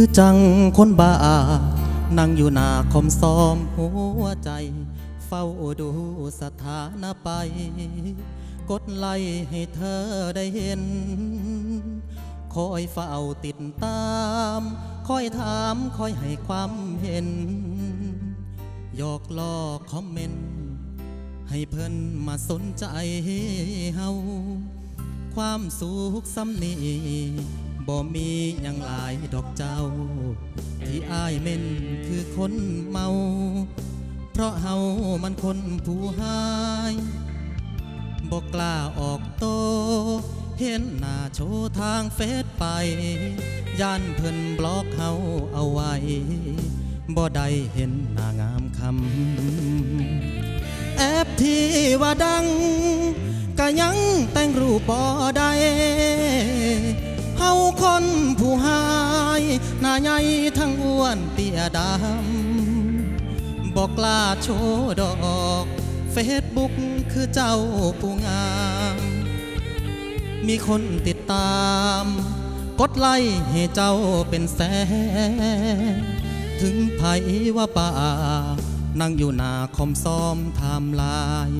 คือจังคนบ้า นั่งอยู่หน้าคอมซ้อมหัวใจ เฝ้าดูสถานะไป กดไล่ให้เธอได้เห็น คอยเฝ้าติดตาม คอยถาม คอยให้ความเห็นหยอกล้อคอมเมนต์ ให้เพิ่นมาสนใจเฮาความสุขสำนี บ่มียังหลายดอกเจ้า ที่อายเม่นคือคนเมา เพราะเฮามันคนผู้หายบอกกล้าออกโต เห็นหน้าโชว์ทางเฟซไป ย่านเพิ่นบล็อกเฮาเอาไว้บ่ได้เห็นหน้างามคำแอปที่ว่าดังก็ยังแต่งรูปบ่ได้ เฮาคนผู้หายหน้าใหญ่ทั้งอ้วนเตี้ยดำบอกกล้าโชว์ดอกเฟซบุ๊กคือเจ้าผู้งาม มีคนติดตาม กดไลค์ให้เจ้าเป็นแสนถึงไผว่าป่า นั่งอยู่หน้าคอมซ้อมไทำลาย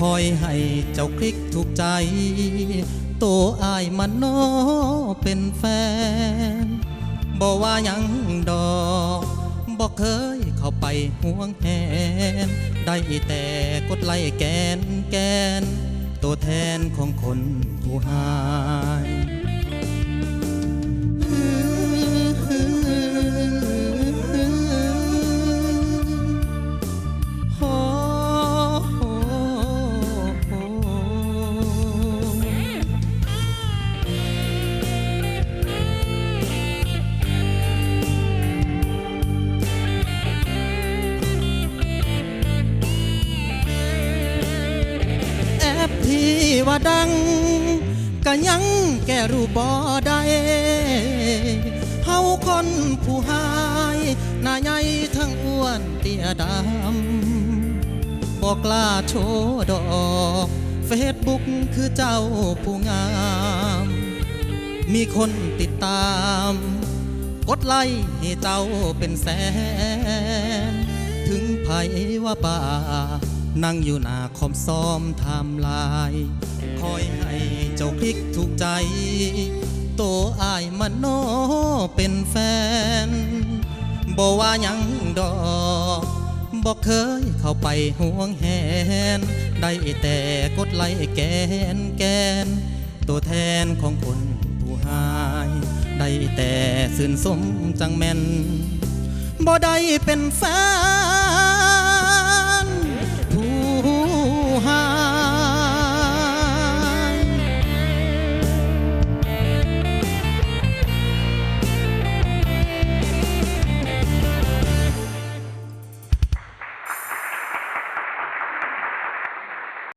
คอยให้เจ้าคลิกถูกใจตัวอายมันโนเป็นแฟนบอกว่าหยังดอกบอกเคยเข้าไปห่วงแหน ได้แต่กดไลค์แกนแกน ตัวแทนของคนผู้หา ว่าดังก็ยังแก้รูปบ่ได้เฮาคนผู้หายหน้าใหญ่ทั้งอ้วนเตี้ยดำบอกกล้าโชว์ดอกเฟซบุ๊กคือเจ้าผู้งาม มีคนติดตาม กดไลค์ให้เจ้าเป็นแสน ถึงไผว่าป่า นั่งอยู่หน้าคอมซ้อมทำลายคอยให้เจ้าคลิกถูกใจ โตอายมันโนเป็นแฟนบอกว่ายังดอกบอกเคยเข้าไปห่วงแหน ได้แต่กดไลค์แกนแกน ตัวแทนของคนผู้หาย ได้แต่สื่นสมจังแม่นบ่ได้เป็นแฟน ผู้หา